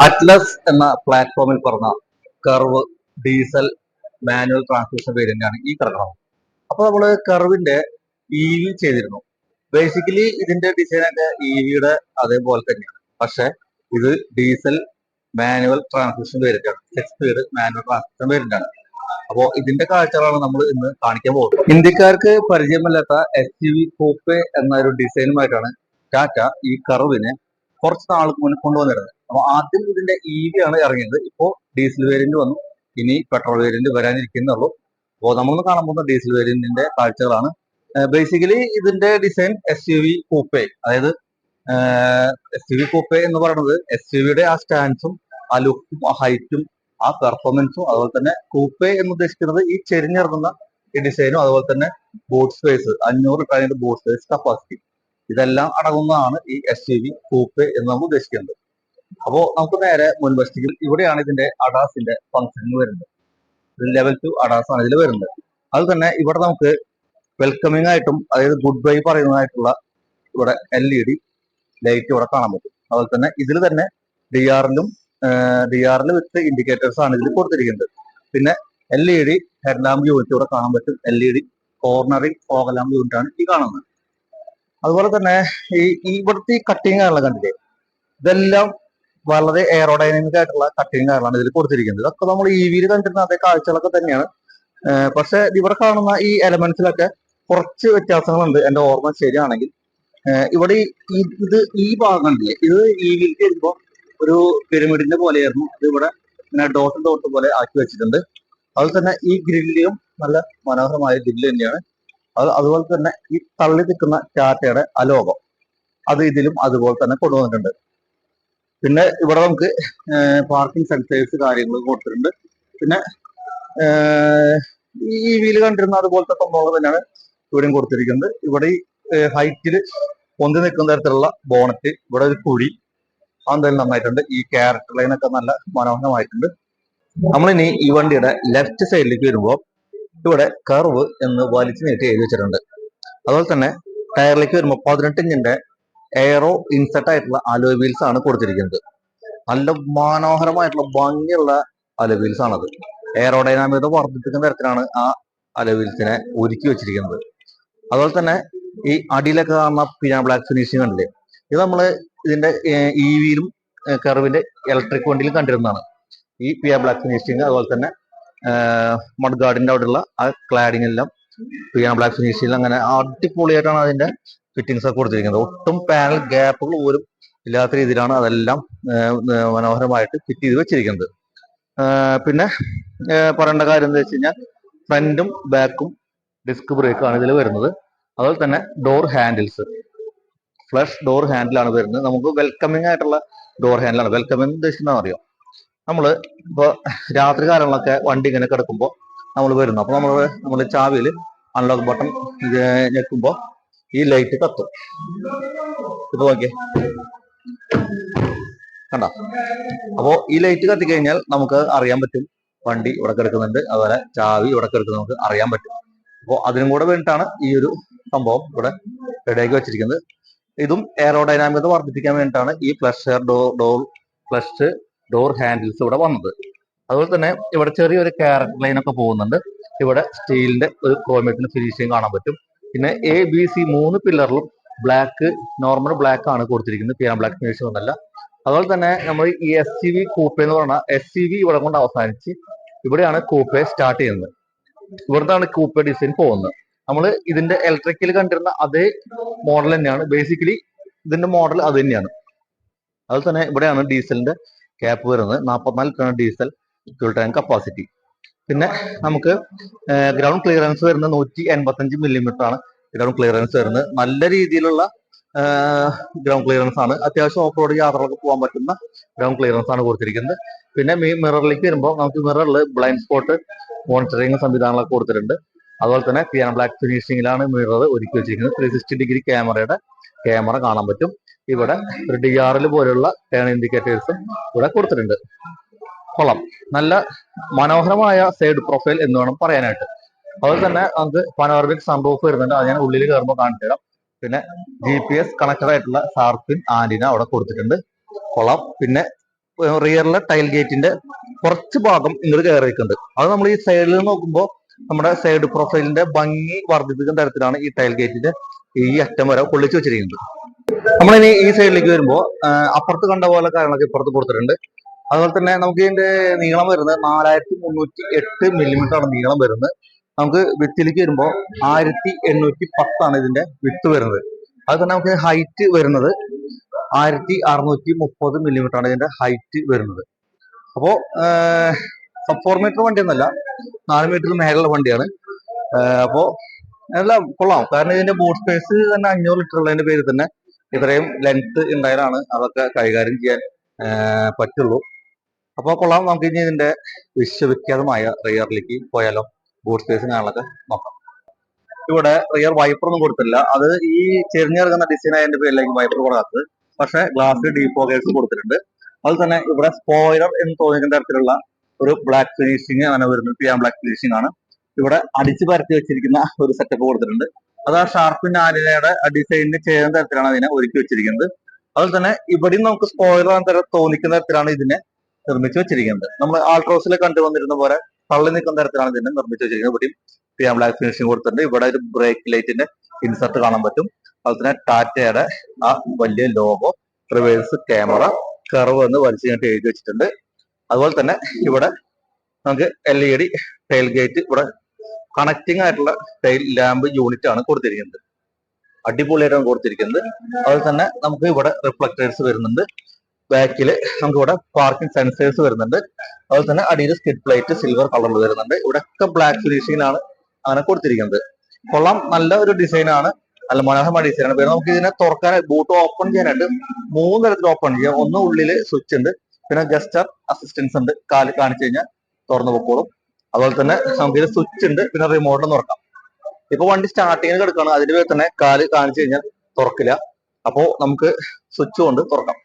Atlas എന്ന പ്ലാറ്റ്ഫോമിൽ പറഞ്ഞ കർവ് ഡീസൽ മാനുവൽ ട്രാൻസ്മിഷൻ വേരിയന്റാണ് ഈ കറങ്ങണം അപ്പൊ നമ്മൾ കർവിന്റെ ഇ വി ചെയ്തിരുന്നു. ബേസിക്കലി ഇതിന്റെ ഡിസൈനൊക്കെ ഇ വിയുടെ അതേപോലെ തന്നെയാണ്. പക്ഷെ ഇത് ഡീസൽ മാനുവൽ ട്രാൻസ്മിഷൻ വേരിയന്റ് ആണ്. Six speed manual transmission variant ആണ്. അപ്പോ ഇതിന്റെ കാഴ്ചകളാണ് നമ്മൾ ഇന്ന് കാണിക്കാൻ പോകുന്നത്. ഇന്ത്യക്കാർക്ക് പരിചയമല്ലാത്ത എസ് യു വി കൂപ്പെ എന്ന ഒരു ഡിസൈനുമായിട്ടാണ് ടാറ്റ ഈ കർവിനെ കുറച്ച് നാൾക്ക് മുന്നേ കൊണ്ടുവന്നിരുന്നത്. അപ്പൊ ആദ്യം ഇതിന്റെ ഇ വി ആണ് ഇറങ്ങിയത്. ഇപ്പോ ഡീസൽ വേരിയന്റ് വന്നു. ഇനി പെട്രോൾ വേരിയന്റ് വരാനിരിക്കുന്നുള്ളൂ. അപ്പോൾ നമ്മളൊന്ന് കാണാൻ പോകുന്ന ഡീസൽ വേരിയന്റിന്റെ കാഴ്ചകളാണ്. ബേസിക്കലി ഇതിന്റെ design S U V coupe അതായത് എസ് യു വി കൂപ്പെ എന്ന് പറയുന്നത് എസ് യു വിയുടെ ആ സ്റ്റാൻസും ആ ലുക്കും ആ ഹൈറ്റും ആ പെർഫോമൻസും അതുപോലെ തന്നെ കൂപ്പെ എന്ന് ഉദ്ദേശിക്കുന്നത് ഈ ചെരിഞ്ഞിറങ്ങുന്ന ഈ ഡിസൈനും അതുപോലെ തന്നെ ബോട്ട് സ്പേസ് അഞ്ഞൂറ് ടൈമിന്റെ ബോട്ട് സ്പേസ് കപ്പാസിറ്റി ഇതെല്ലാം അടങ്ങുന്നതാണ് ഈ എസ് യു വി കൂപ്പ് എന്ന് നമ്മൾ ഉദ്ദേശിക്കുന്നത്. അപ്പോ നമുക്ക് നേരെ മുൻവശത്തേക്ക് ഇവിടെയാണ് ഇതിന്റെ അഡാസിന്റെ ഫംഗ്ഷനുകൾ വരുന്നത്. ലെവൽ ടു അഡാസ് ആണ് ഇതിൽ വരുന്നത്. അത് തന്നെ ഇവിടെ നമുക്ക് വെൽക്കമിംഗ് ആയിട്ടും അതായത് ഗുഡ് ബൈ പറയുന്നതായിട്ടുള്ള ഇവിടെ എൽ ഇ ഡി ലൈറ്റ് ഇവിടെ കാണാൻ പറ്റും. അതുപോലെ തന്നെ ഇതിൽ തന്നെ ഡി ആറിലും ഡി ആറിൽ വിത്ത് ഇൻഡിക്കേറ്റേഴ്സ് ആണ് ഇതിൽ കൊടുത്തിരിക്കുന്നത്. പിന്നെ L E D headlamp unit ഇവിടെ കാണാൻ പറ്റും. L E D cornering fog lamp unit ആണ് ഈ കാണുന്നത്. അതുപോലെ തന്നെ ഈ ഇവിടുത്തെ ഈ കട്ടിങ് കാരണം കണ്ടില്ലേ? ഇതെല്ലാം വളരെ എയറോഡൈനാമിക് ആയിട്ടുള്ള കട്ടിങ് കാരണമാണ് ഇതിൽ കൊടുത്തിരിക്കുന്നത്. ഇതൊക്കെ നമ്മൾ ഇ വിയിൽ കണ്ടിരുന്ന അതേ കാഴ്ചകളൊക്കെ തന്നെയാണ്. പക്ഷെ ഇവിടെ കാണുന്ന ഈ എലമെന്റ്സിലൊക്കെ കുറച്ച് വ്യത്യാസങ്ങളുണ്ട്. എന്റെ ഓർമ്മ ശരിയാണെങ്കിൽ. ഇവിടെ ഇത് ഈ ഭാഗം ഉണ്ടല്ലേ ഇത് ഇ വിയിലേക്ക് വരുമ്പോൾ ഒരു പിരമിഡിന്റെ പോലെയായിരുന്നു. അത് ഇവിടെ ഇങ്ങനെ ഡോട്ട് ഡോട്ട് പോലെ ആക്കി വെച്ചിട്ടുണ്ട്. അതുപോലെ തന്നെ ഈ ഗ്രില്ലും നല്ല മനോഹരമായ ഗ്രില്ല് തന്നെയാണ്. അത് അതുപോലെ തന്നെ ഈ തള്ളി നിൽക്കുന്ന ടാറ്റയുടെ അലോകം. അത് ഇതിലും അതുപോലെ തന്നെ കൊണ്ടുവന്നിട്ടുണ്ട്. പിന്നെ ഇവിടെ നമുക്ക് പാർക്കിംഗ് സെൻസേഴ്സ് കാര്യങ്ങൾ കൊടുത്തിട്ടുണ്ട്. പിന്നെ ഈ വീൽ കണ്ടിരുന്ന അതുപോലത്തെ സംഭവങ്ങൾ തന്നെയാണ് ഇവിടെയും കൊടുത്തിരിക്കുന്നത്. ഇവിടെ ഈ ഹൈറ്റിൽ പൊന്തി നിൽക്കുന്ന തരത്തിലുള്ള ബോണറ്റ് ഇവിടെ ഒരു കുഴി അതെന്തായാലും നന്നായിട്ടുണ്ട്. ഈ ക്യാരക്ടർ ലൈനൊക്കെ നല്ല മനോഹരമായിട്ടുണ്ട്. നമ്മളിനി ഈ വണ്ടിയുടെ ലെഫ്റ്റ് സൈഡിലേക്ക് വരുമ്പോൾ ഇവിടെ കർവ് എന്ന് വലിച്ചു നീട്ടി എഴുതി വെച്ചിട്ടുണ്ട്. അതുപോലെ തന്നെ ടയറിലേക്ക് വരുമ്പോൾ പതിനെട്ട് ഇഞ്ചിന്റെ എയറോ ഇൻസെർട്ട് ആയിട്ടുള്ള അലോയ് വീൽസ് ആണ് കൊടുത്തിരിക്കുന്നത്. നല്ല മനോഹരമായിട്ടുള്ള ഭംഗിയുള്ള അലോയ് വീൽസ് ആണത്. എയറോഡൈനാമികത വർദ്ധിപ്പിക്കുന്ന തരത്തിലാണ് ആ അലോയ് വീൽസിനെ ഒരുക്കി വെച്ചിരിക്കുന്നത്. അതുപോലെ തന്നെ ഈ അടിയിലൊക്കെ കാണുന്ന പിന്നെ ബ്ലാക്ക് ഫിനിഷിംഗ് കണ്ടില്ലേ? ഇത് നമ്മൾ ഇതിന്റെ ഇ വിയിലും കർവിന്റെ ഇലക്ട്രിക് വണ്ടിയിലും കണ്ടിരുന്നതാണ്. ഈ പിയ ബ്ലാക്ക് ഫിനിഷിംഗ് അതുപോലെ തന്നെ മഡ് ഗാർഡിന്റെ അവിടെയുള്ള ആ ക്ലാഡിംഗ് എല്ലാം പിയാ ബ്ലാക്ക് ഫിനിഷിൽ അങ്ങനെ അടിപൊളിയായിട്ടാണ് അതിന്റെ ഫിറ്റിംഗ്സ് ഒക്കെ കൊടുത്തിരിക്കുന്നത്. ഒട്ടും പാനൽ ഗ്യാപ്പുകൾ പോലും ഇല്ലാത്ത രീതിയിലാണ് അതെല്ലാം മനോഹരമായിട്ട് ഫിറ്റ് ചെയ്ത് വെച്ചിരിക്കുന്നത്. പിന്നെ പറയേണ്ട കാര്യം എന്താ വെച്ച് കഴിഞ്ഞാൽ ഫ്രണ്ടും ബാക്കും ഡിസ്ക് ബ്രേക്കാണ് ഇതിൽ വരുന്നത്. അതുപോലെ തന്നെ ഡോർ ഹാൻഡിൽസ് ഫ്ലഷ് ഡോർ ഹാൻഡിലാണ് വരുന്നത്. നമുക്ക് വെൽക്കമിംഗ് ആയിട്ടുള്ള ഡോർ ഹാൻഡിലാണ് വെൽക്കമിംഗ് ഉദ്ദേശിക്കുന്നത് അറിയോ നമ്മൾ ഇപ്പോൾ രാത്രി കാലങ്ങളൊക്കെ വണ്ടി ഇങ്ങനെ കിടക്കുമ്പോൾ നമ്മൾ വരുന്നു. അപ്പോൾ നമ്മൾ നമ്മൾ ചാവിയിൽ അൺലോക്ക് ബട്ടൺ ഞെക്കുമ്പോൾ ഈ ലൈറ്റ് കത്തും. ഇപ്പോൾ നോക്കിയേ. കണ്ട? അപ്പോൾ ഈ ലൈറ്റ് കത്തിക്കഴിഞ്ഞാൽ നമുക്ക് അറിയാൻ പറ്റും വണ്ടി ഇവിടെ കിടക്കുന്നുണ്ട് അതുപോലെ ചാവി ഇവിടെ കിടക്കുന്നത് നമുക്ക് അറിയാൻ പറ്റും. അപ്പോൾ അതിനും കൂടെ വേണ്ടിയിട്ടാണ് ഈ ഒരു സംഭവം ഇവിടെ റെഡിയാക്കി വെച്ചിരിക്കുന്നത്. ഇതും എയറോഡൈനാമികത വർദ്ധിപ്പിക്കാൻ വേണ്ടിയിട്ടാണ് ഈ flush door door flush door handles ഇവിടെ വന്നത്. അതുപോലെ തന്നെ ഇവിടെ ചെറിയൊരു ലൈൻ ഒക്കെ പോകുന്നുണ്ട്. ഇവിടെ സ്റ്റീലിന്റെ ഒരു ക്രോമേറ്റിന് ഫിനിഷിങ് കാണാൻ പറ്റും. പിന്നെ എ ബി സി മൂന്ന് പില്ലറിലും ബ്ലാക്ക് നോർമൽ ബ്ലാക്ക് ആണ് കൊടുത്തിരിക്കുന്നത്. പിയാൻ ബ്ലാക്ക് ഫിനിഷ് ഒന്നല്ല അതുപോലെ തന്നെ നമ്മൾ ഈ എസ് സി വി കൂപ്പ എന്ന് പറഞ്ഞാൽ എസ് സി വി ഇവിടെ കൊണ്ട് അവസാനിച്ച് ഇവിടെയാണ് കൂപ്പ സ്റ്റാർട്ട് ചെയ്യുന്നത്. ഇവിടുന്നാണ് കൂപ്പ ഡിസൈൻ പോകുന്നത്. നമ്മൾ ഇതിന്റെ ഇലക്ട്രിക്കൽ കണ്ടിരുന്ന അതേ മോഡൽ തന്നെയാണ്. ബേസിക്കലി ഇതിന്റെ മോഡൽ അത് തന്നെയാണ്. അതുപോലെ തന്നെ ഇവിടെയാണ് ഡീസലിന്റെ ക്യാപ്പ് വരുന്നത് നാൽപ്പത്തിനാല് ton diesel fuel tank capacity പിന്നെ നമുക്ക് ഗ്രൗണ്ട് ക്ലിയറൻസ് വരുന്നത് നൂറ്റി എൺപത്തഞ്ച് മില്ലിമീറ്റർ ആണ്. ഗ്രൗണ്ട് ക്ലിയറൻസ് വരുന്നത് നല്ല രീതിയിലുള്ള ഗ്രൗണ്ട് ക്ലിയറൻസ് ആണ്. അത്യാവശ്യം ഓഫ് റോഡ് യാത്രകളൊക്കെ പോകാൻ പറ്റുന്ന ഗ്രൗണ്ട് ക്ലിയറൻസ് ആണ് കൊടുത്തിരിക്കുന്നത്. പിന്നെ മിററിലേക്ക് വരുമ്പോൾ നമുക്ക് മിററിൽ ബ്ലൈൻഡ് സ്പോട്ട് മോണിറ്ററിംഗ് സംവിധാനങ്ങളൊക്കെ കൊടുത്തിട്ടുണ്ട്. അതുപോലെ തന്നെ പിയാൻ ബ്ലാക്ക് ഫിനിഷിംഗിലാണ് മിറർ ഒരുക്കി വെച്ചിരിക്കുന്നത്. ത്രീ സിക്സ്റ്റി ഡിഗ്രി ക്യാമറയുടെ ക്യാമറ കാണാൻ പറ്റും. ഇവിടെ ഒരു ഡി ആർ എൽ പോലെയുള്ള ടേൺ ഇൻഡിക്കേറ്റേഴ്സും ഇവിടെ കൊടുത്തിട്ടുണ്ട്. കൊള്ളാം. നല്ല മനോഹരമായ സൈഡ് പ്രൊഫൈൽ എന്ന് വേണം പറയാനായിട്ട്. അതുപോലെ തന്നെ നമുക്ക് പനോറമിക് സംഭവം വരുന്നുണ്ട്. അത് ഞാൻ ഉള്ളിൽ കയറുമ്പോൾ കാണിച്ചു തരാം. പിന്നെ ജി പി എസ് കണക്റ്റഡ് ആയിട്ടുള്ള ഷാർപ്പിൻ ആന്റിന അവിടെ കൊടുത്തിട്ടുണ്ട്. കൊള്ളാം. പിന്നെ റിയറിലെ ടൈൽ ഗേറ്റിന്റെ കുറച്ച് ഭാഗം ഇങ്ങോട്ട് കയറിയിട്ടുണ്ട്. അത് നമ്മൾ ഈ സൈഡിൽ നോക്കുമ്പോൾ നമ്മുടെ സൈഡ് പ്രൊഫൈലിന്റെ ഭംഗി വർദ്ധിപ്പിക്കുന്ന തരത്തിലാണ് ഈ ടൈൽ ഗേറ്റിന്റെ ഈ അറ്റം വരെ കൊള്ളിച്ചു വെച്ചിരിക്കുന്നത്. നമ്മളിനി ഈ സൈഡിലേക്ക് വരുമ്പോൾ അപ്പുറത്ത് കണ്ട പോലെ കാര്യങ്ങളൊക്കെ ഇപ്പുറത്ത് കൊടുത്തിട്ടുണ്ട്. അതുപോലെ തന്നെ നമുക്ക് ഇതിന്റെ നീളം വരുന്നത് നാലായിരത്തി മുന്നൂറ്റി എട്ട് മില്ലിമീറ്റർ ആണ് നീളം വരുന്നത്. നമുക്ക് വിത്തിലേക്ക് വരുമ്പോൾ ആയിരത്തി എണ്ണൂറ്റി പത്താണ് ഇതിന്റെ വിത്ത് വരുന്നത്. അത് തന്നെ നമുക്ക് ഹൈറ്റ് വരുന്നത് ആയിരത്തി അറുന്നൂറ്റി മുപ്പത് മില്ലിമീറ്റർ ആണ് ഇതിന്റെ ഹൈറ്റ് വരുന്നത്. അപ്പോ സബ് ഫോർ മീറ്റർ വണ്ടിയൊന്നല്ല നാല് മീറ്റർ മേലുള്ള വണ്ടിയാണ്. അപ്പോൾ അപ്പോ എല്ലാം കൊള്ളാം. കാരണം ഇതിന്റെ ബോട്ട് സ്പേസ് തന്നെ അഞ്ഞൂറ് ലിറ്റർ ഉള്ളതിന്റെ പേരിൽ തന്നെ ഇത്രയും ലെങ്ത് ഉണ്ടായാലാണ് അതൊക്കെ കൈകാര്യം ചെയ്യാൻ പറ്റുള്ളൂ. അപ്പോൾ കൊള്ളാം. നമുക്ക് ഇനി ഇതിന്റെ വിശ്വവിഖ്യാതമായ റിയറിലേക്ക് പോയാലോ. ബൂട്ട് സ്പേസ് ആളൊക്കെ നോക്കാം. ഇവിടെ റിയർ വൈപ്പർ ഒന്നും കൊടുത്തില്ല അത് ഈ ചെറിഞ്ഞിറങ്ങുന്ന ഡിസൈൻ ആയതിന്റെ പേരിലേക്ക് വൈപ്പർ കൊടുക്കാത്തത്. പക്ഷെ ഗ്ലാസ് ഡീപ്പോക്കേഴ്സ് കൊടുത്തിട്ടുണ്ട്. അതുപോലെ തന്നെ ഇവിടെ സ്പോയിലർ എന്ന് തോന്നിക്കുന്ന തരത്തിലുള്ള ഒരു ബ്ലാക്ക് ഫിനിഷിങ് അങ്ങനെ വരുന്നത് പിയാൻ ബ്ലാക്ക് ഫിനിഷിംഗ് ആണ്. ഇവിടെ അടിച്ചു പരത്തി വെച്ചിരിക്കുന്ന ഒരു സെറ്റപ്പ് കൊടുത്തിട്ടുണ്ട്. അത് ആ ഷാർപ്പിൻ ആലിനയുടെ ഡിസൈനിന് ചെയ്യുന്ന തരത്തിലാണ് അതിനെ ഒരുക്കി വെച്ചിരിക്കുന്നത്. അതുപോലെ തന്നെ ഇവിടെയും നമുക്ക് സ്പോയിലർ തരം തോന്നിക്കുന്ന തരത്തിലാണ് ഇതിനെ നിർമ്മിച്ചു വെച്ചിരിക്കുന്നത്. നമ്മൾ ആൾട്രോസിൽ കണ്ടുവന്നിരുന്ന പോലെ തള്ളി നിൽക്കുന്ന തരത്തിലാണ് ഇതിനെ നിർമ്മിച്ചു വെച്ചിരിക്കുന്നത്. ഇവിടെയും പിയാം ബ്ലാക്ക് ഫിനിഷിംഗ് കൊടുത്തിട്ടുണ്ട്. ഇവിടെ ഒരു ബ്രേക്ക് ലൈറ്റിന്റെ ഇൻസർട്ട് കാണാൻ പറ്റും. അതുപോലെ തന്നെ ടാറ്റയുടെ ആ വലിയ ലോഗോ റിവേഴ്സ് ക്യാമറ കർവ് എന്ന് വലിച്ചു കഴിഞ്ഞിട്ട് എഴുതി വെച്ചിട്ടുണ്ട്. അതുപോലെ തന്നെ ഇവിടെ നമുക്ക് L E D tail gate ഇവിടെ കണക്റ്റിംഗ് ആയിട്ടുള്ള ടൈൽ ലാമ്പ് യൂണിറ്റ് ആണ് കൊടുത്തിരിക്കുന്നത്. അടിപൊളിയായിട്ടാണ് കൊടുത്തിരിക്കുന്നത്. അതുപോലെ തന്നെ നമുക്ക് ഇവിടെ റിഫ്ലക്ടേഴ്സ് വരുന്നുണ്ട്. ബാക്കിൽ നമുക്ക് ഇവിടെ പാർക്കിംഗ് സെൻസേഴ്സ് വരുന്നുണ്ട്. അതുപോലെ തന്നെ അടിയിൽ സ്കിഡ് പ്ലേറ്റ് സിൽവർ കളറിൽ വരുന്നുണ്ട്. ഇവിടെ ഒക്കെ ബ്ലാക്ക് ഫിനിഷിംഗിലാണ് അങ്ങനെ കൊടുത്തിരിക്കുന്നത്. കൊള്ളാം. നല്ല ഒരു ഡിസൈൻ ആണ്. നല്ല മനോഹരമായ ഡിസൈൻ ആണ്. പിന്നെ നമുക്ക് ഇതിനെ തുറക്കാൻ ബൂട്ട് ഓപ്പൺ ചെയ്യാനായിട്ട് മൂന്ന് തരത്തിൽ ഓപ്പൺ ചെയ്യാം. ഒന്ന് ഉള്ളിൽ സ്വിച്ച് ഉണ്ട്. പിന്നെ ഗസ്റ്റർ അസിസ്റ്റൻസ് ഉണ്ട്. കാൽ കാണിച്ചു കഴിഞ്ഞാൽ തുറന്നു പൊക്കോളും. അതുപോലെ തന്നെ ഇത് സ്വിച്ച് ഉണ്ട് പിന്നെ റിമോട്ടിൽ തുറക്കാം ഇപ്പൊ വണ്ടി സ്റ്റാർട്ടിങ്ങിന് കിടക്കുകയാണ് അതിന്റെ പേര് തന്നെ കാൽ കാണിച്ചു കഴിഞ്ഞാൽ തുറക്കില്ല. അപ്പോ നമുക്ക് സ്വിച്ച് കൊണ്ട് തുറക്കാം.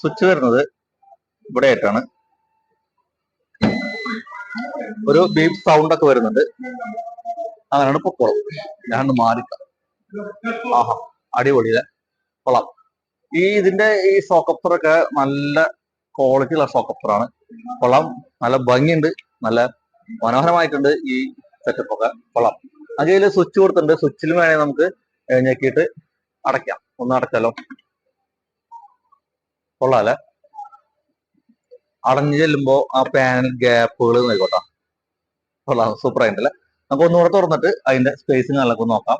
സ്വിച്ച് വരുന്നത് ഇവിടെ ആയിട്ടാണ് ഒരു ബീപ് സൗണ്ട് ഒക്കെ വരുന്നുണ്ട്. അങ്ങനെയാണ് പൊക്കോളം ഞാൻ മാറിക്കാം. ആഹാ അടിപൊളിയിലെ കൊള്ളാം. ഈ ഇതിന്റെ ഈ സോക്കപ്പറൊക്കെ നല്ല ക്വാളിറ്റി ഉള്ള സോക്കപ്പറാണ് കൊള്ളാം. നല്ല ഭംഗിയുണ്ട്. നല്ല മനോഹരമായിട്ടുണ്ട് ഈ സെറ്റപ്പ് ഒക്കെ. കൊള്ളാം. അതിൽ സ്വിച്ച് കൊടുത്തിട്ടുണ്ട്. സ്വിച്ചിൽ വേണേൽ നമുക്ക് ഞെക്കിയിട്ട് അടയ്ക്കാം. ഒന്ന് അടച്ചാലോ? കൊള്ളാല്ലേ? അടഞ്ഞു ചെല്ലുമ്പോ ആ പാനൽ ഗ്യാപ്പുകൾ നോക്കോട്ടെ കൊള്ളാം. സൂപ്പർ ആയിട്ടല്ലേ നമുക്ക് ഒന്നുകൂടെ തുറന്നിട്ട് അതിന്റെ സ്പേസിങ് നല്ലൊക്കെ നോക്കാം.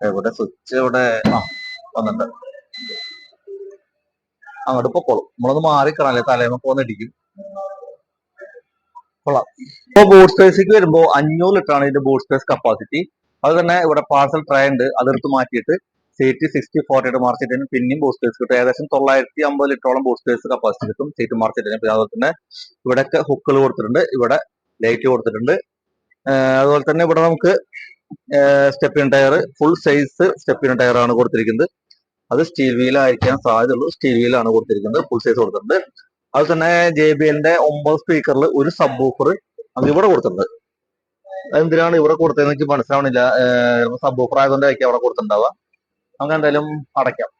ഇവിടെ സ്വിച്ച് ഇവിടെ ആ വന്നിട്ട് അങ്ങോട്ട് പൊക്കോളും. നമ്മളൊന്ന് മാറിക്കണല്ലേ തലേമ പോന്ന് ഇടിക്കും കൊള്ളാം. ഇപ്പൊ ബോട്ട് സ്പേസിലേക്ക് വരുമ്പോ അഞ്ഞൂറ് ലിറ്റർ ആണ് ഇതിന്റെ ബോട്ട് സ്പേസ് കപ്പാസിറ്റി അത് തന്നെ ഇവിടെ പാർസൽ ട്രേ ഉണ്ട്. അതെടുത്ത് മാറ്റിയിട്ട് സീറ്റ് സിക്സ്റ്റി ഫോർട്ടി മാർച്ചിട്ടിന് പിന്നെയും ബോട്ട് സ്പേസ് കിട്ടും. ഏകദേശം തൊള്ളായിരത്തി അമ്പത് ലിറ്ററോളം ബോട്ട് സ്പേസ് കപ്പാസിറ്റി കിട്ടും സീറ്റ് മാർച്ചിട്ടിന് പിന്നെ അതുപോലെ തന്നെ ഇവിടെയൊക്കെ ഹുക്കുകൾ കൊടുത്തിട്ടുണ്ട്. ഇവിടെ ലൈറ്റ് കൊടുത്തിട്ടുണ്ട്. അതുപോലെ തന്നെ ഇവിടെ നമുക്ക് stepney tyre full size stepney tyre ആണ് കൊടുത്തിരിക്കുന്നത്. അത് സ്റ്റീൽ വീൽ ആയിരിക്കാൻ സാധ്യതയുള്ളൂ. സ്റ്റീൽ വീലാണ് കൊടുത്തിരിക്കുന്നത്. ഫുൾ സൈസ് കൊടുത്തിട്ടുണ്ട്. അത് തന്നെ ജെ ബി എല്ലിന്റെ ഒമ്പത് സ്പീക്കറിൽ ഒരു സബ് ബൂഫർ അത് ഇവിടെ കൊടുത്തിട്ടുണ്ട്. എന്തിനാണ് ഇവിടെ കൊടുത്തതെന്ന് എനിക്ക് മനസ്സിലാവണില്ല. സബ് ബൂഫർ ആയതുകൊണ്ടായിരിക്കും അവിടെ കൊടുത്തിട്ടുണ്ടാവുക. നമുക്ക് എന്തായാലും അടയ്ക്കാം.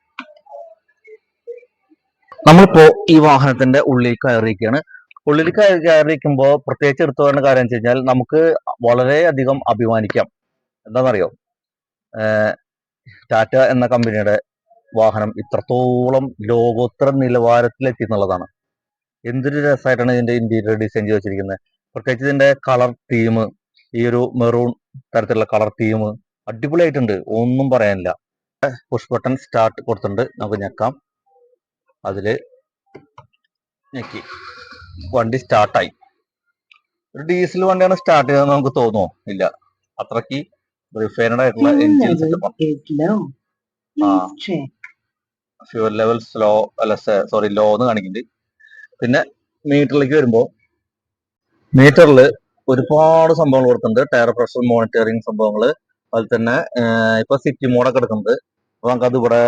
നമ്മളിപ്പോ ഈ വാഹനത്തിന്റെ ഉള്ളിൽ കയറിയിരിക്കുകയാണ്. ഉള്ളിൽ കയറി കയറിയിരിക്കുമ്പോൾ പ്രത്യേകിച്ച് എടുത്തു പറയുന്ന കാര്യം വെച്ച് കഴിഞ്ഞാൽ നമുക്ക് വളരെയധികം അഭിമാനിക്കാം. എന്താണെന്നറിയോ? ടാറ്റ എന്ന കമ്പനിയുടെ വാഹനം ഇത്രത്തോളം ലോകോത്തര നിലവാരത്തിലെത്തി എന്നുള്ളതാണ് എന്തൊരു രസമായിട്ടാണ് ഇതിന്റെ ഇന്റീരിയർ ഡിസൈൻ ചെയ്ത് വെച്ചിരിക്കുന്നത് പ്രത്യേകിച്ച് ഇതിന്റെ കളർ തീം ഈ ഒരു മെറൂൺ തരത്തിലുള്ള കളർ തീം അടിപൊളിയായിട്ടുണ്ട്. ഒന്നും പറയാനില്ല. പുഷ് ബട്ടൺ സ്റ്റാർട്ട് കൊടുത്തിട്ടുണ്ട്. നമുക്ക് ഞെക്കാം. അതിൽ ഞെക്കി. വണ്ടി സ്റ്റാർട്ടായി ഒരു ഡീസൽ വണ്ടിയാണ് സ്റ്റാർട്ട് ചെയ്തതെന്ന് നമുക്ക് തോന്നുമോ ഇല്ല. അത്രയ്ക്ക് റിഫൈനഡ് ആയിട്ടുള്ള എഞ്ചിൻ. ഫ്യൂൽ ലെവൽ സ്ലോ അല്ല സോറി ലോ എന്ന് കാണിക്കുന്നുണ്ട്. പിന്നെ മീറ്ററിലേക്ക് വരുമ്പോൾ മീറ്ററിൽ ഒരുപാട് സംഭവങ്ങൾ കൊടുക്കുന്നുണ്ട്. ടയർ പ്രഷർ മോണിറ്ററിങ് സംഭവങ്ങൾ അതുപോലെ തന്നെ ഇപ്പൊ സിറ്റി മോഡൊക്കെ എടുക്കുന്നുണ്ട്. അപ്പൊ അത് ഇവിടെ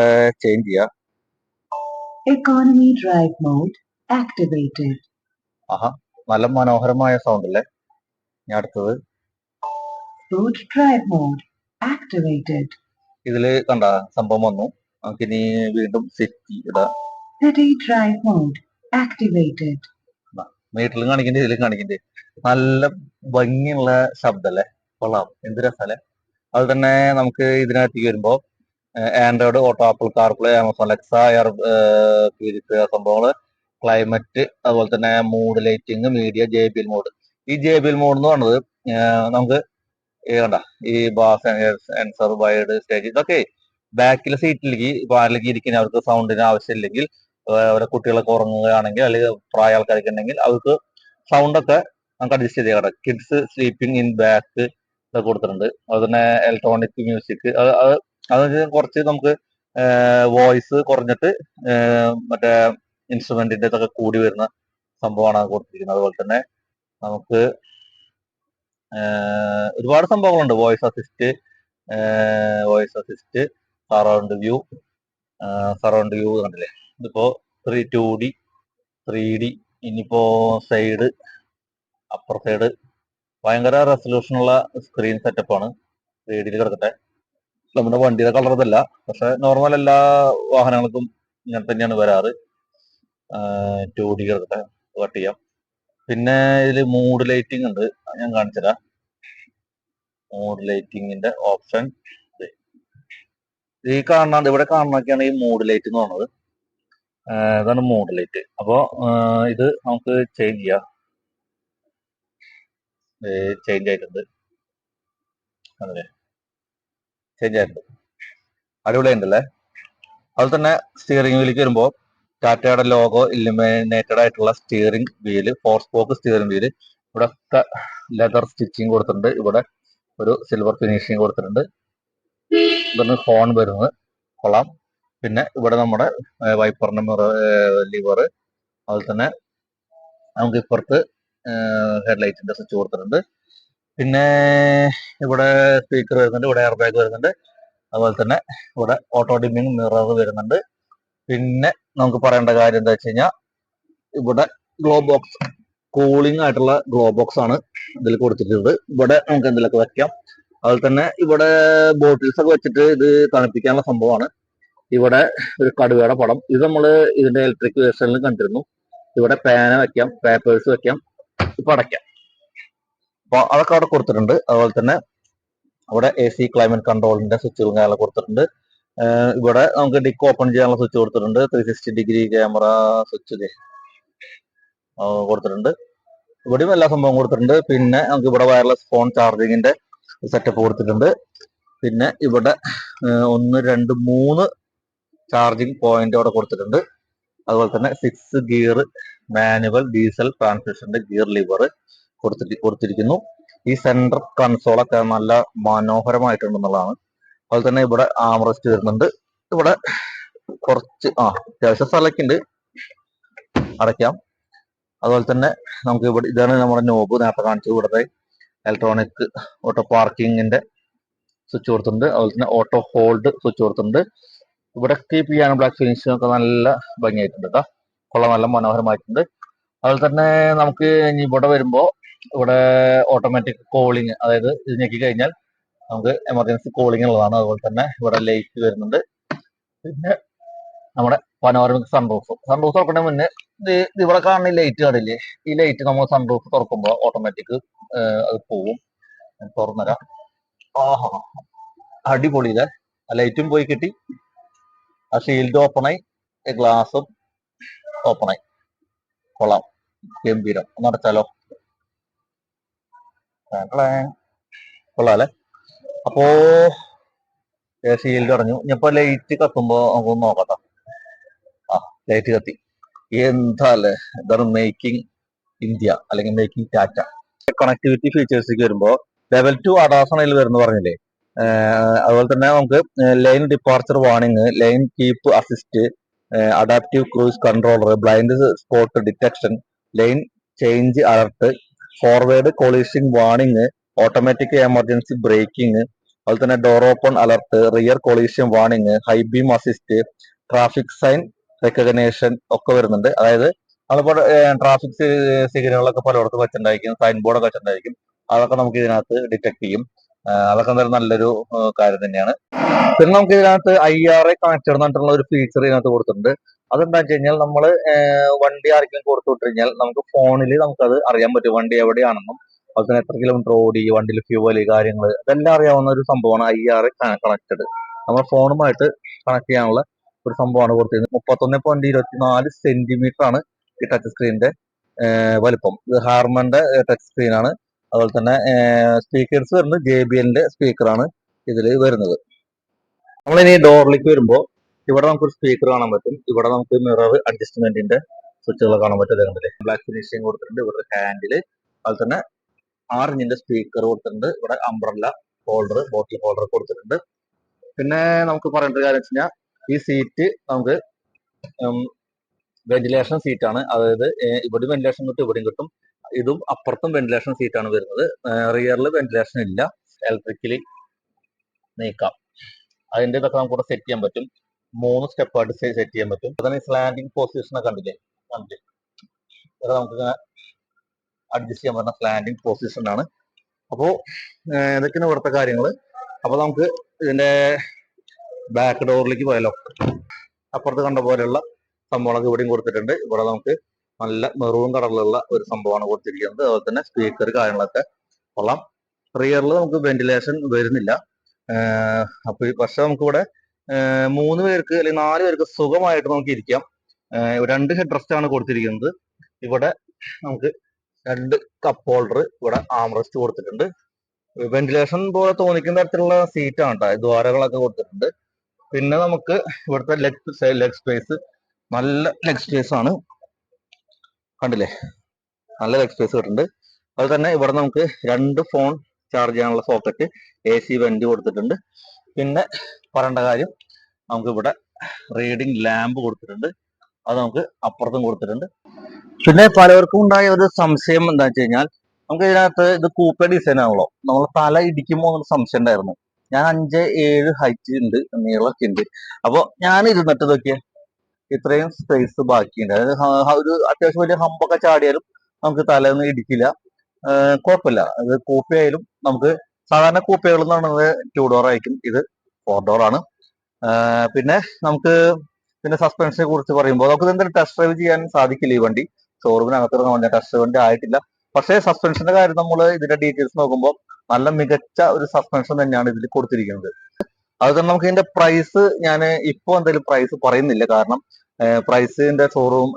ചേഞ്ച് ചെയ്യാം. എക്കോണമി ഡ്രൈവ് മോഡ് ആക്ടിവേറ്റഡ് ആഹാ നല്ല മനോഹരമായ സൗണ്ട് അല്ലേ? ഞാൻ അടുത്തത് Sport ഡ്രൈവ് മോഡ് ആക്ടിവേറ്റഡ് ഇതിൽ കണ്ട സംഭവം വന്നു. നമുക്കിനി വീണ്ടും സിറ്റി ഇടാം. City drive mode activated. വീട്ടിലും കാണിക്കണ്ടേ ഇതിലും കാണിക്കണ്ടേ. നല്ല ഭംഗിയുള്ള ശബ്ദല്ലേ? കൊള്ളാം. എന്ത് രസമല്ലേ അത് തന്നെ നമുക്ക് ഇതിനകത്തേക്ക് വരുമ്പോ Android Auto Apple CarPlay Amazon Alexa air സംഭവങ്ങൾ ക്ലൈമറ്റ് അതുപോലെ തന്നെ mood lighting media J B L mode ഈ ജെ ബി എൽ മോഡ് എന്ന് പറയുന്നത് നമുക്ക് വേണ്ട ഈ ബാസ് ആൻസർ വൈഡ് സ്റ്റേജ് ഇതൊക്കെ ബാക്കിലെ സീറ്റിലേക്ക് പാലിലേക്ക് ആരിലേക്ക് ഇരിക്കുന്ന അവർക്ക് സൗണ്ടിന് ആവശ്യമില്ലെങ്കിൽ അവരെ കുട്ടികളൊക്കെ ഉറങ്ങുകയാണെങ്കിൽ അല്ലെങ്കിൽ പ്രായ ആൾക്കാരൊക്കെ ഉണ്ടെങ്കിൽ അവർക്ക് സൗണ്ട് ഒക്കെ നമുക്ക് അഡ്ജസ്റ്റ് ചെയ്ത് കിടക്കാം കിഡ്സ് സ്ലീപ്പിംഗ് ഇൻ ബാക്ക് ഇതൊക്കെ കൊടുത്തിട്ടുണ്ട്. അതുപോലെ തന്നെ ഇലക്ട്രോണിക് മ്യൂസിക് അത് അത് അത് കുറച്ച് നമുക്ക് വോയിസ് കുറഞ്ഞിട്ട് മറ്റേ ഇൻസ്ട്രുമെന്റിന്റെ ഇതൊക്കെ കൂടി വരുന്ന സംഭവമാണ് കൊടുത്തിരിക്കുന്നത്. അതുപോലെ തന്നെ നമുക്ക് ഒരുപാട് സംഭവങ്ങളുണ്ട്. Voice assist voice assist surround view surround view കണ്ടില്ലേ? ഇതിപ്പോ three two D three D ഇനിയിപ്പോ സൈഡ് അപ്പർ സൈഡ് ഭയങ്കര റെസൊല്യൂഷൻ ഉള്ള സ്ക്രീൻ ആണ് ത്രീ ഡിയിൽ കിടക്കട്ടെ. നമ്മുടെ വണ്ടിയുടെ കളർ ഇതല്ല. പക്ഷെ നോർമൽ എല്ലാ വാഹനങ്ങൾക്കും ഇങ്ങനെ തന്നെയാണ് വരാറ്. ടു ഡി കിടക്കട്ടെ. കട്ട് ചെയ്യാം. പിന്നെ ഇതിൽ മൂഡ് ലൈറ്റിംഗ് ഉണ്ട്. ഞാൻ കാണിച്ചുതരാം മൂഡ് ലൈറ്റിങ്ങിന്റെ ഓപ്ഷൻ ഈ കാണുന്ന ഇവിടെ കാണുന്നൊക്കെയാണ് ഈ മൂഡ് ലൈറ്റ് എന്ന് പറയുന്നത് ഇതാണ് മോഡലേറ്റ്. ലൈറ്റ് അപ്പോ ഇത് നമുക്ക് ചേഞ്ച് ചെയ്യാം. ചേഞ്ച് ആയിട്ടുണ്ട്. അതല്ലേ ചേഞ്ച് ആയിട്ടുണ്ട്. അടിപൊളിയായിട്ടല്ലേ അതുപോലെ തന്നെ സ്റ്റിയറിംഗ് വീലിലേക്ക് വരുമ്പോൾ ടാറ്റയുടെ ലോഗോ ഇലിമിനേറ്റഡ് ആയിട്ടുള്ള steering wheel four spoke steering wheel ഇവിടെ ലെതർ സ്റ്റിച്ചിങ് കൊടുത്തിട്ടുണ്ട്. ഇവിടെ ഒരു സിൽവർ ഫിനിഷിങ് കൊടുത്തിട്ടുണ്ട്. ഇവിടുന്ന് ഹോൺ വരുന്നത്. കൊള്ളാം. പിന്നെ ഇവിടെ നമ്മുടെ വൈപ്പറിന്റെ ലിവർ അതുപോലെ തന്നെ നമുക്ക് ഇപ്പുറത്ത് ഹെഡ്ലൈറ്റിന്റെ സ്വിച്ച് കൊടുത്തിട്ടുണ്ട്. പിന്നെ ഇവിടെ സ്പീക്കർ വരുന്നുണ്ട് ഇവിടെ എയർ ബാഗ് വരുന്നുണ്ട്. അതുപോലെ തന്നെ ഇവിടെ ഓട്ടോ ഡിമ്മിങ് മിറർ വരുന്നുണ്ട്. പിന്നെ നമുക്ക് പറയേണ്ട കാര്യം എന്താ വെച്ച് കഴിഞ്ഞാൽ ഇവിടെ ഗ്ലോ ബോക്സ് കൂളിംഗ് ആയിട്ടുള്ള ഗ്ലോ ബോക്സ് ആണ് ഇതിൽ കൊടുത്തിട്ടുള്ളത്. ഇവിടെ നമുക്ക് എന്തെങ്കിലുമൊക്കെ വെക്കാം. അതുപോലെ തന്നെ ഇവിടെ ബോട്ടിൽസ് ഒക്കെ വെച്ചിട്ട് ഇത് തണുപ്പിക്കാനുള്ള സംഭവമാണ്. ഇവിടെ ഒരു കടുവയുടെ പടം. ഇത് നമ്മൾ ഇതിന്റെ ഇലക്ട്രിക് വേർഷനിൽ കണ്ടിരുന്നു. ഇവിടെ പേന വെക്കാം പേപ്പേഴ്സ് വെക്കാം ഇപ്പൊ അടയ്ക്കാം. അപ്പൊ അതൊക്കെ അവിടെ കൊടുത്തിട്ടുണ്ട്. അതുപോലെ തന്നെ അവിടെ എ സി ക്ലൈമറ്റ് കൺട്രോളിന്റെ സ്വിച്ചുകളും കാര്യങ്ങളും കൊടുത്തിട്ടുണ്ട്. ഇവിടെ നമുക്ക് ഡിക്ക് ഓപ്പൺ ചെയ്യാനുള്ള സ്വിച്ച് കൊടുത്തിട്ടുണ്ട്. Three sixty degree camera switch കൊടുത്തിട്ടുണ്ട്. ഇവിടെയും എല്ലാ സംഭവം കൊടുത്തിട്ടുണ്ട്. പിന്നെ നമുക്ക് ഇവിടെ വയർലെസ് ഫോൺ ചാർജിങ്ങിന്റെ സെറ്റപ്പ് കൊടുത്തിട്ടുണ്ട്. പിന്നെ ഇവിടെ ഒന്ന് രണ്ട് മൂന്ന് ചാർജിങ് പോയിന്റ് അവിടെ കൊടുത്തിട്ടുണ്ട്. അതുപോലെ തന്നെ സിക്സ് ഗിയർ മാനുവൽ ഡീസൽ ട്രാൻസ്മിഷന്റെ ഗിയർ ലിവർ കൊടുത്തിട്ട് കൊടുത്തിരിക്കുന്നു. ഈ സെൻട്രൽ കൺസോളൊക്കെ നല്ല മനോഹരമായിട്ടുണ്ടെന്നുള്ളതാണ്. അതുപോലെ തന്നെ ഇവിടെ ആംറസ്റ്റ് വരുന്നുണ്ട്. ഇവിടെ കുറച്ച് ആ അത്യാവശ്യം സ്ഥലക്കുണ്ട് അടയ്ക്കാം. അതുപോലെ തന്നെ നമുക്ക് ഇവിടെ ഇതാണ് നമ്മുടെ നോബ് നേരത്തെ കാണിച്ചത് ഇവിടുത്തെ ഇലക്ട്രോണിക് ഓട്ടോ പാർക്കിങ്ങിന്റെ സ്വിച്ച് കൊടുത്തിട്ടുണ്ട്. അതുപോലെ തന്നെ ഓട്ടോ ഹോൾഡ് സ്വിച്ച് കൊടുത്തിട്ടുണ്ട്. ഇവിടെ കീപ്പ് ചെയ്യാനും ബ്ലാക്ക് ഫിനിഷിംഗ് ഒക്കെ നല്ല ഭംഗിയായിട്ടുണ്ട് കേട്ടോ കൊള്ള നല്ല മനോഹരമായിട്ടുണ്ട്. അതുപോലെ തന്നെ നമുക്ക് ഇനി ഇവിടെ വരുമ്പോൾ ഇവിടെ ഓട്ടോമാറ്റിക് കോളിങ് അതായത് ഇത് ഞെക്കി കഴിഞ്ഞാൽ നമുക്ക് എമർജൻസി കോളിംഗ് ഉള്ളതാണ്. അതുപോലെ തന്നെ ഇവിടെ ലൈറ്റ് വരുന്നുണ്ട്. പിന്നെ നമ്മുടെ പനോരമിക് സൺറൂഫ് സൺറൂഫ് തുറക്കുന്നതിന് മുന്നേ ഇത് ഇവിടെ കാണുന്ന ലൈറ്റ് കാണില്ലേ ഈ ലൈറ്റ് നമ്മൾ സൺറൂഫ് തുറക്കുമ്പോൾ ഓട്ടോമാറ്റിക് അത് പോവും. തുറന്നുതരാം ആഹാ അടിപൊളിയില്ലേ? ലൈറ്റും പോയി കിട്ടി. ആ ഷീൽഡ് ഓപ്പണായി ഗ്ലാസും ഓപ്പണായി കൊള്ളാം. ഗംഭീരം. ഒന്ന് അടച്ചാലോ? കൊള്ളാം അല്ലേ അപ്പോ ഷീൽഡ് അടഞ്ഞു. ഇനിയിപ്പോ ലൈറ്റ് കത്തുമ്പോ നമുക്ക് നോക്കട്ടോ ആ ലൈറ്റ് കത്തി. എന്താ അല്ലേ ഇതാണ് മേക്കിംഗ് ഇന്ത്യ അല്ലെങ്കിൽ മേക്കിംഗ് ടാറ്റ കണക്ടിവിറ്റി ഫീച്ചേഴ്സിലേക്ക് വരുമ്പോ ലെവൽ ടു അഡാസണയിൽ വരുന്നു പറഞ്ഞില്ലേ? അതുപോലെ തന്നെ നമുക്ക് lane departure വാണിങ് line keep assist adaptive cruise controller blind spot detection lane change alert forward കോളീഷിംഗ് വാണിങ് automatic emergency braking അതുപോലെ തന്നെ door open alert rear കോളീഷ്യം വാണിങ് high beam assist traffic sign recognition ഒക്കെ വരുന്നുണ്ട്. അതായത് നമ്മളിപ്പോ ട്രാഫിക് സിഗ്നലുകളൊക്കെ പലയിടത്തും വെച്ചിട്ടുണ്ടായിരിക്കും സൈൻ ബോർഡൊക്കെ വെച്ചിട്ടുണ്ടായിരിക്കും. അതൊക്കെ നമുക്ക് ഇതിനകത്ത് ഡിറ്റക്ട് ചെയ്യും. അതൊക്കെ എന്തായാലും നല്ലൊരു കാര്യം തന്നെയാണ്. പിന്നെ നമുക്ക് ഇതിനകത്ത് ഐ ആർ ഐ കണക്റ്റഡ് എന്ന് പറഞ്ഞിട്ടുള്ള ഒരു ഫീച്ചർ ഇതിനകത്ത് കൊടുത്തിട്ടുണ്ട്. അതെന്താ വെച്ച് കഴിഞ്ഞാൽ നമ്മൾ വണ്ടി ആർക്കെങ്കിലും കൊടുത്തു വിട്ട് കഴിഞ്ഞാൽ നമുക്ക് ഫോണിൽ നമുക്കത് അറിയാൻ പറ്റും. വണ്ടി എവിടെയാണെന്നും അതുപോലെ എത്ര കിലോമീറ്റർ ഓടി വണ്ടിയിൽ ഫ്യൂവൽ കാര്യങ്ങൾ ഇതെല്ലാം അറിയാവുന്ന ഒരു സംഭവമാണ് ഐ ആർ കണക്റ്റഡ് നമ്മുടെ ഫോണുമായിട്ട് കണക്ട് ചെയ്യാനുള്ള ഒരു സംഭവമാണ് കൊടുത്തിരുന്നത്. മുപ്പത്തൊന്ന് പോയിന്റ് ഇരുപത്തിനാല് സെന്റിമീറ്റർ ആണ് ഈ ടച്ച് സ്ക്രീനിന്റെ വലുപ്പം. ഇത് ഹാർമന്റെ ടച്ച് സ്ക്രീൻ ആണ്. അതുപോലെ തന്നെ സ്പീക്കേഴ്സ് വരുന്നത് ജെ ബി എല്ലിന്റെ സ്പീക്കറാണ് ഇതിൽ വരുന്നത്. നമ്മളിനി ഡോറിലേക്ക് വരുമ്പോൾ ഇവിടെ നമുക്കൊരു സ്പീക്കർ കാണാൻ പറ്റും. ഇവിടെ നമുക്ക് മിറർ അഡ്ജസ്റ്റ്മെന്റിന്റെ സ്വിച്ചുകൾ കാണാൻ പറ്റും. ബ്ലാക്ക് ഫിനിഷിംഗ് കൊടുത്തിട്ടുണ്ട്. ഇവിടെ ഹാൻഡിൽ അതുപോലെ തന്നെ ആറ് ഇഞ്ചിന്റെ സ്പീക്കർ കൊടുത്തിട്ടുണ്ട്. ഇവിടെ അംബ്രല്ല ഹോൾഡർ ബോട്ടിൽ ഹോൾഡർ കൊടുത്തിട്ടുണ്ട്. പിന്നെ നമുക്ക് പറയേണ്ട കാര്യം വെച്ച് കഴിഞ്ഞാൽ ഈ സീറ്റ് നമുക്ക് വെന്റിലേഷൻ സീറ്റാണ് അതായത് ഇവിടെ വെന്റിലേഷൻ കിട്ടും ഇവിടെയും കിട്ടും. ഇതും അപ്പുറത്തും വെന്റിലേഷൻ സീറ്റ് ആണ് വരുന്നത്. റിയറിൽ വെന്റിലേഷൻ ഇല്ല. ഇലക്ട്രിക്കലി നീക്കാം. അതിന്റെ ഇതൊക്കെ നമുക്ക് സെറ്റ് ചെയ്യാൻ പറ്റും. മൂന്ന് സ്റ്റെപ്പ് ആയിട്ട് സെറ്റ് ചെയ്യാൻ പറ്റും. അതിന് സ്ലാൻഡിങ് പൊസിഷൻ ഒക്കെ കണ്ടില്ലേ? കണ്ടില്ലേ? ഇവിടെ നമുക്ക് അഡ്ജസ്റ്റ് ചെയ്യാൻ പറ്റുന്ന സ്ലാൻഡിങ് പൊസിഷൻ ആണ്. അപ്പോൾ ഇതൊക്കെയാണ് ഇവിടുത്തെ കാര്യങ്ങൾ അപ്പോൾ നമുക്ക് ഇതിന്റെ ബാക്ക് ഡോറിലേക്ക് പോയാലോ? അപ്പുറത്ത് കണ്ട പോലെയുള്ള സംഭവങ്ങളൊക്കെ ഇവിടെയും കൊടുത്തിട്ടുണ്ട്. ഇവിടെ നമുക്ക് നല്ല മെറൂൺ കളറിലുള്ള ഒരു സംഭവമാണ് കൊടുത്തിരിക്കുന്നത്. അതുപോലെ തന്നെ സ്പീക്കർ കാര്യങ്ങളൊക്കെ കൊള്ളാം. റിയറിൽ നമുക്ക് വെന്റിലേഷൻ വരുന്നില്ല. അപ്പൊ പക്ഷെ നമുക്കിവിടെ മൂന്ന് പേർക്ക് അല്ലെങ്കിൽ നാല് പേർക്ക് സുഖമായിട്ട് നമുക്ക് ഇരിക്കാം. രണ്ട് ഹെഡ് റെസ്റ്റ് ആണ് കൊടുത്തിരിക്കുന്നത്. ഇവിടെ നമുക്ക് രണ്ട് കപ്പ് ഹോൾഡർ ഇവിടെ ആംറസ്റ്റ് കൊടുത്തിട്ടുണ്ട്. വെന്റിലേഷൻ പോലെ തോന്നിക്കുന്ന തരത്തിലുള്ള സീറ്റാണ് കേട്ടോ. ദ്വാരകളൊക്കെ കൊടുത്തിട്ടുണ്ട്. പിന്നെ നമുക്ക് ഇവിടുത്തെ ലെഗ് ലെഗ് സ്പേസ് നല്ല ലെഗ് സ്പേസ് ആണ്. കണ്ടില്ലേ? നല്ല ലെഗ് സ്പേസ് കിട്ടുന്നുണ്ട് അത് തന്നെ ഇവിടെ നമുക്ക് രണ്ട് ഫോൺ ചാർജ് ചെയ്യാനുള്ള സോക്കറ്റ് എ സി വെന്റ് കൊടുത്തിട്ടുണ്ട്. പിന്നെ പറയേണ്ട കാര്യം നമുക്ക് ഇവിടെ റീഡിംഗ് ലാമ്പ് കൊടുത്തിട്ടുണ്ട്. അത് നമുക്ക് അപ്പുറത്തും കൊടുത്തിട്ടുണ്ട്. പിന്നെ പലവർക്കും ഉണ്ടായ ഒരു സംശയം എന്താ വെച്ച് കഴിഞ്ഞാൽ നമുക്ക് ഇതിനകത്ത് ഇത് കൂപ്പ ഡിസൈൻ ആണല്ലോ. നമ്മൾ തല ഇടിക്കുമ്പോൾ എന്നൊരു സംശയം ഉണ്ടായിരുന്നു. ഞാൻ അഞ്ച് ഏഴ് ഹൈറ്റ് ഉണ്ട് നീളമൊക്കെ ഉണ്ട്. അപ്പോൾ ഞാൻ ഇരുന്നിട്ട് ഇതൊക്കെ ഇത്രയും സ്പേസ് ബാക്കിയുണ്ട്. അതായത് ഒരു അത്യാവശ്യം വലിയ ഹമ്പൊക്കെ ചാടിയാലും നമുക്ക് തലയൊന്നും ഇടിക്കില്ല. കുഴപ്പമില്ല. അത് കൂപ്പയായാലും നമുക്ക് സാധാരണ കോപ്പികൾ എന്ന് പറയുന്നത് ടു ഡോർ ആയിരിക്കും. ഇത് ഫോർ ഡോർ ആണ്. പിന്നെ നമുക്ക് പിന്നെ സസ്പെൻഷനെ കുറിച്ച് പറയുമ്പോൾ നമുക്ക് എന്തായാലും ടെസ്റ്റ് ഡ്രൈവ് ചെയ്യാൻ സാധിക്കില്ല ഈ വണ്ടി? ഷോറൂമിനകത്ത് വണ്ടി. ടെസ്റ്റ് വണ്ടി ആയിട്ടില്ല. പക്ഷേ സസ്പെൻഷന്റെ കാര്യം നമ്മൾ ഇതിന്റെ ഡീറ്റെയിൽസ് നോക്കുമ്പോൾ നല്ല മികച്ച ഒരു സസ്പെൻഷൻ തന്നെയാണ് ഇതിൽ കൊടുത്തിരിക്കുന്നത്. അത് തന്നെ നമുക്ക് ഇതിന്റെ പ്രൈസ് ഞാൻ ഇപ്പോ എന്തായാലും പ്രൈസ് പറയുന്നില്ല. കാരണം പ്രൈസിന്റെ ഷോറൂം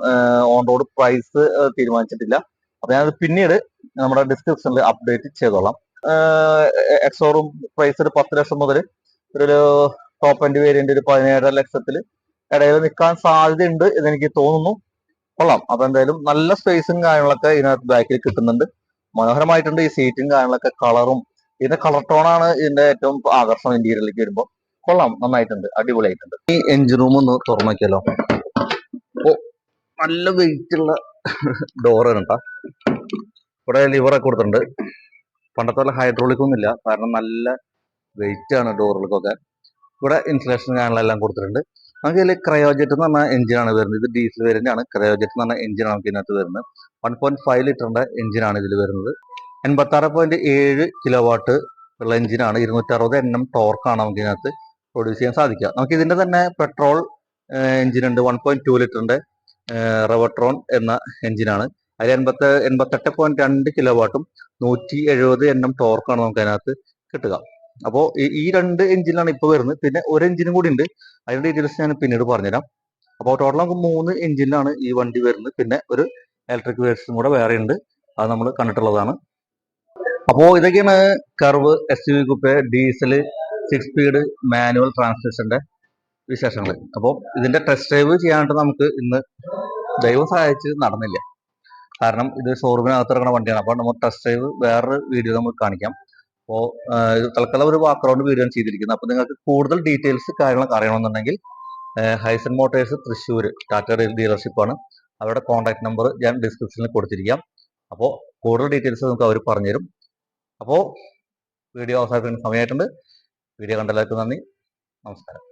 ഓൺ റോഡ് പ്രൈസ് തീരുമാനിച്ചിട്ടില്ല. അപ്പൊ ഞാനത് പിന്നീട് നമ്മുടെ ഡിസ്ക്രിപ്ഷനിൽ അപ്ഡേറ്റ് ചെയ്തോളാം. എക്സോറൂം പ്രൈസ് ഒരു പത്ത് ലക്ഷം മുതൽ ഒരു ടോപ്പ് എൻഡ് വേരിയന്റ് ഒരു പതിനേഴര ലക്ഷത്തിൽ ഇടയിൽ നിൽക്കാൻ സാധ്യതയുണ്ട് എന്ന് എനിക്ക് തോന്നുന്നു. കൊള്ളാം. അപ്പൊ എന്തായാലും നല്ല സ്പേസും കാര്യങ്ങളൊക്കെ ഇതിനകത്ത് ബാക്കിൽ കിട്ടുന്നുണ്ട്. മനോഹരമായിട്ടുണ്ട് ഈ സീറ്റും കാര്യങ്ങളൊക്കെ കളറും ഇതിന്റെ കളർ ടോണാണ് ഇതിന്റെ ഏറ്റവും ആകർഷണം ഇന്റീരിയറിലേക്ക് വരുമ്പോൾ കൊള്ളാം നന്നായിട്ടുണ്ട് അടിപൊളിയായിട്ടുണ്ട്. ഈ എഞ്ചിൻ റൂം ഒന്ന് തുറന്നു നോക്കിയാലോ ഓ നല്ല വെയിറ്റ് ഉള്ള ഡോറാണ് കേട്ടോ ഇവിടെ ലിവറൊക്കെ കൊടുത്തിട്ടുണ്ട്. പണ്ടത്തെ പോലെ ഹൈഡ്രോളിക് ഒന്നും ഇല്ല കാരണം നല്ല വെയിറ്റ് ആണ് ഡോറുകൾക്കൊക്കെ ഇവിടെ ഇൻസുലേഷൻ കാര്യങ്ങളെല്ലാം കൊടുത്തിട്ടുണ്ട്. നമുക്ക് ഇതിൽ ക്രയോജെറ്റ് എന്ന് പറഞ്ഞ എഞ്ചിനാണ് വരുന്നത്. ഇത് ഡീസൽ വേരിയന്റ് ആണ്. ക്രയോജെറ്റ് എന്ന് പറഞ്ഞ എഞ്ചിനാണ് നമുക്ക് ഇതിനകത്ത് വരുന്നത്. വൺ പോയിന്റ് ഫൈവ് ലിറ്ററിന്റെ എഞ്ചിനാണ് ഇതിൽ വരുന്നത്. എൺപത്തി ആറ് പോയിന്റ് ഏഴ് കിലോ വാട്ട് ഉള്ള എഞ്ചിനാണ് ഇരുന്നൂറ്റി അറുപത് എൻ എം ടോർക്കാണ് നമുക്ക് ഇതിനകത്ത് പ്രൊഡ്യൂസ് ചെയ്യാൻ സാധിക്കുക. നമുക്ക് ഇതിന്റെ തന്നെ പെട്രോൾ എഞ്ചിൻ ഉണ്ട്. വൺ പോയിന്റ് ടു ലിറ്ററിന്റെ റവട്രോൺ എന്ന എഞ്ചിനാണ് അതിൽ എൺപത്തി എൺപത്തെട്ട് പോയിന്റ് രണ്ട് കിലോ വാട്ടും നൂറ്റി എഴുപത് എൻ എം ടോർക്കാണ് നമുക്ക് അതിനകത്ത് കിട്ടുക. അപ്പോൾ ഈ രണ്ട് എഞ്ചിനാണ് ഇപ്പോൾ വരുന്നത്. പിന്നെ ഒരു എഞ്ചിനും കൂടി ഉണ്ട്. അതിന്റെ ഡീറ്റെയിൽസ് ഞാൻ പിന്നീട് പറഞ്ഞുതരാം. അപ്പോൾ ടോട്ടൽ നമുക്ക് മൂന്ന് എഞ്ചിനിലാണ് ഈ വണ്ടി വരുന്നത്. പിന്നെ ഒരു ഇലക്ട്രിക് വേർഷൻ കൂടെ വേറെ ഉണ്ട്. അത് നമ്മൾ കണ്ടിട്ടുള്ളതാണ്. അപ്പോൾ ഇതൊക്കെയാണ് Curvv S U coupe diesel six speed manual ട്രാൻസ്മിഷന്റെ വിശേഷങ്ങൾ അപ്പോൾ ഇതിന്റെ ടെസ്റ്റ് ഡ്രൈവ് ചെയ്യാനായിട്ട് നമുക്ക് ഇന്ന് ദൈവം സഹായിച്ച് നടന്നില്ല. കാരണം ഇത് ഷോറൂമിനകത്ത് ഇറങ്ങുന്ന വണ്ടിയാണ്. അപ്പോൾ നമ്മൾ ടെസ്റ്റ് ഡ്രൈവ് വേറൊരു വീഡിയോ നമുക്ക് കാണിക്കാം. അപ്പോൾ തൽക്കാലം ഒരു ബാക്ക്ഗ്രൗണ്ട് വീഡിയോ ചെയ്തിരിക്കുന്നത്. അപ്പോൾ നിങ്ങൾക്ക് കൂടുതൽ ഡീറ്റെയിൽസ് കാര്യങ്ങളൊക്കെ അറിയണമെന്നുണ്ടെങ്കിൽ ഹൈസൺ മോട്ടേഴ്സ് തൃശ്ശൂർ ടാറ്റ ഡീലർഷിപ്പാണ് അവരുടെ കോൺടാക്ട് നമ്പർ ഞാൻ ഡിസ്ക്രിപ്ഷനിൽ കൊടുത്തിരിക്കാം. അപ്പോൾ കൂടുതൽ ഡീറ്റെയിൽസ് നമുക്ക് അവർ പറഞ്ഞുതരും. അപ്പോൾ വീഡിയോ അവസാനിപ്പിക്കുന്ന സമയമായിട്ടുണ്ട്. വീഡിയോ കണ്ട എല്ലാവർക്കും നന്ദി. നമസ്കാരം.